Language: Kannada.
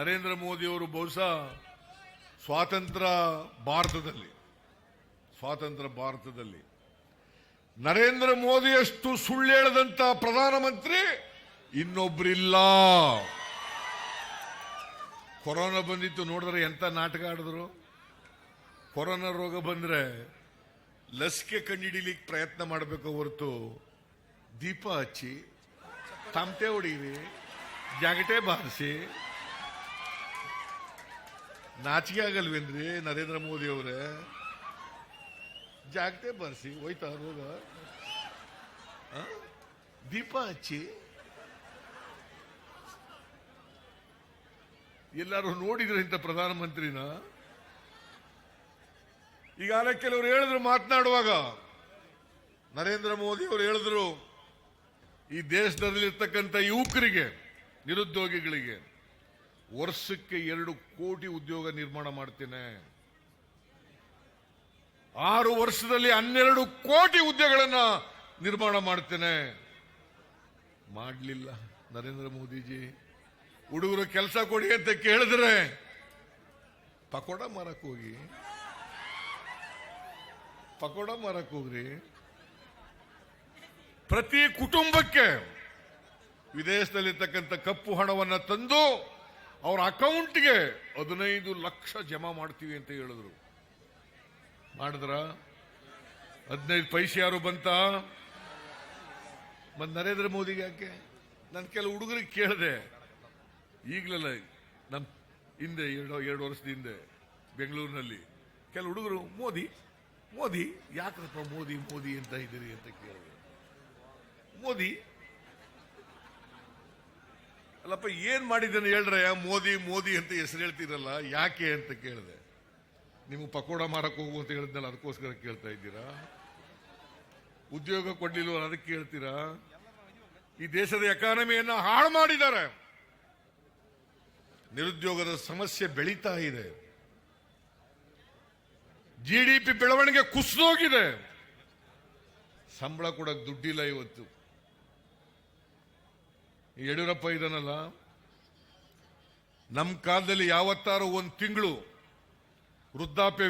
ನರೇಂದ್ರ ಮೋದಿಯವರು ಬಹುಶಃ ಸ್ವಾತಂತ್ರ್ಯ ಭಾರತದಲ್ಲಿ ಸ್ವಾತಂತ್ರ್ಯ ಭಾರತದಲ್ಲಿ. ನರೇಂದ್ರ ಮೋದಿಯಷ್ಟು ಸುಳ್ಳು ಹೇಳದಂತ ಪ್ರಧಾನಮಂತ್ರಿ ಇನ್ನೊಬ್ಬರಿಲ್ಲ ಕೊರೋನಾ ಬಂದಿತ್ತು, ನೋಡಿದ್ರೆ ಎಂತ ನಾಟಕ ಆಡಿದ್ರು? ಕೊರೋನಾ ರೋಗ ಬಂದ್ರೆ ಲಸಿಕೆ ಕಂಡುಹಿಡಿಲಿಕ್ಕೆ ಪ್ರಯತ್ನ ಮಾಡಬೇಕು ಹೊರತು ದೀಪ ಹಚ್ಚಿ, ತಮಟೆ ಹೊಡೀರಿ ಜಾಗಟೆ ಬಾರಿಸಿ ನಾಚಿಕೆ ಆಗಲ್ವೇನ್ರಿ ನರೇಂದ್ರ ಮೋದಿ ಅವರೇ? ಜಾಗತೆ ಬರ್ಸಿ, ಹೋಯ್ತಾ ರೋಗ? ದೀಪ ಹಚ್ಚಿ. ಎಲ್ಲರೂ ನೋಡಿದ್ರೆ ಇಂಥ ಪ್ರಧಾನಮಂತ್ರಿನ. ಈಗಾಗಲೇ ಕೆಲವರು ಹೇಳಿದ್ರು ಮಾತನಾಡುವಾಗ. ನರೇಂದ್ರ ಮೋದಿ ಅವರು ಹೇಳಿದ್ರು, ಈ ದೇಶದಲ್ಲಿರ್ತಕ್ಕಂಥ ಯುವಕರಿಗೆ, ನಿರುದ್ಯೋಗಿಗಳಿಗೆ ವರ್ಷಕ್ಕೆ ಎರಡು ಕೋಟಿ ಉದ್ಯೋಗ ನಿರ್ಮಾಣ ಮಾಡ್ತೇನೆ. ಆರು ವರ್ಷದಲ್ಲಿ ಹನ್ನೆರಡು ಕೋಟಿ ಉದ್ಯೋಗಗಳನ್ನ ನಿರ್ಮಾಣ ಮಾಡ್ತೇನೆ. ಮಾಡಲಿಲ್ಲ, ನರೇಂದ್ರ ಮೋದಿಜಿ. ಹುಡುಗರು ಕೆಲಸ ಕೊಡಿ ಅಂತ ಕೇಳಿದ್ರೆ, ಪಕೋಡ ಮರಕ್ಕೆ ಹೋಗಿ. ಪಕೋಡ ಮರಕ್ಕೆ ಹೋಗ್ರಿ. ಪ್ರತಿ ಕುಟುಂಬಕ್ಕೆ ವಿದೇಶದಲ್ಲಿರ್ತಕ್ಕಂಥ ಕಪ್ಪು ಹಣವನ್ನು ತಂದು ಅವರ ಅಕೌಂಟ್ಗೆ ಹದಿನೈದು ಲಕ್ಷ ಜಮಾ ಮಾಡ್ತೀವಿ ಅಂತ ಹೇಳಿದ್ರು. ಮಾಡಿದ್ರ? ಹದಿನೈದು ಪೈಸೆ ಯಾರು ಬಂತ? ಮತ್ ನರೇಂದ್ರ ಮೋದಿಗೆ ಯಾಕೆ? ನಾನು ಕೆಲವು ಹುಡುಗರಿಗೆ ಕೇಳಿದೆ. ಈಗಲಲ್ಲ ನಮ್ಮ ಹಿಂದೆ ಎರಡು ಎರಡು ವರ್ಷದ ಹಿಂದೆ ಬೆಂಗಳೂರಿನಲ್ಲಿ ಕೆಲವು ಹುಡುಗರು, ಮೋದಿ ಮೋದಿ, ಯಾಕಪ್ಪ ಮೋದಿ ಮೋದಿ ಅಂತ ಇದ್ದೀರಿ? ಅಂತ ಕೇಳಿದೆ. ಮೋದಿ ಅಲ್ಲಪ್ಪ, ಏನ್ ಮಾಡಿದ್ದೇನೆ ಹೇಳ್ರೆ? ಮೋದಿ ಮೋದಿ ಅಂತ ಹೆಸರು ಹೇಳ್ತೀರಲ್ಲ, ಯಾಕೆ ಅಂತ ಕೇಳಿದೆ. ನೀವು ಪಕೋಡ ಮಾರಕ್ ಹೋಗು ಅಂತ ಹೇಳಿದ್ನಲ್ಲ, ಅದಕ್ಕೋಸ್ಕರ ಕೇಳ್ತಾ ಇದ್ದೀರಾ? ಉದ್ಯೋಗ ಕೊಡ್ಲಿಲ್ವ ಅದಕ್ಕೆ ಕೇಳ್ತೀರಾ? ಈ ದೇಶದ ಎಕಾನಮಿಯನ್ನ ಹಾಳು ಮಾಡಿದ್ದಾರೆ. ನಿರುದ್ಯೋಗದ ಸಮಸ್ಯೆ ಬೆಳೀತಾ ಇದೆ. ಜಿಡಿಪಿ ಬೆಳವಣಿಗೆ ಕುಸಿದೋಗಿದೆ. ಸಂಬಳ ಕೊಡಕ್ ದುಡ್ಡಿಲ್ಲ ಇವತ್ತು. ಯಡಿಯೂರಪ್ಪ ಇದನ್ನಲ್ಲ ನಮ್ಮ ಕಾಲದಲ್ಲಿ ಯಾವತ್ತಾರು ಒಂದು ತಿಂಗಳು ವೃದ್ಧಾಪ್ಯ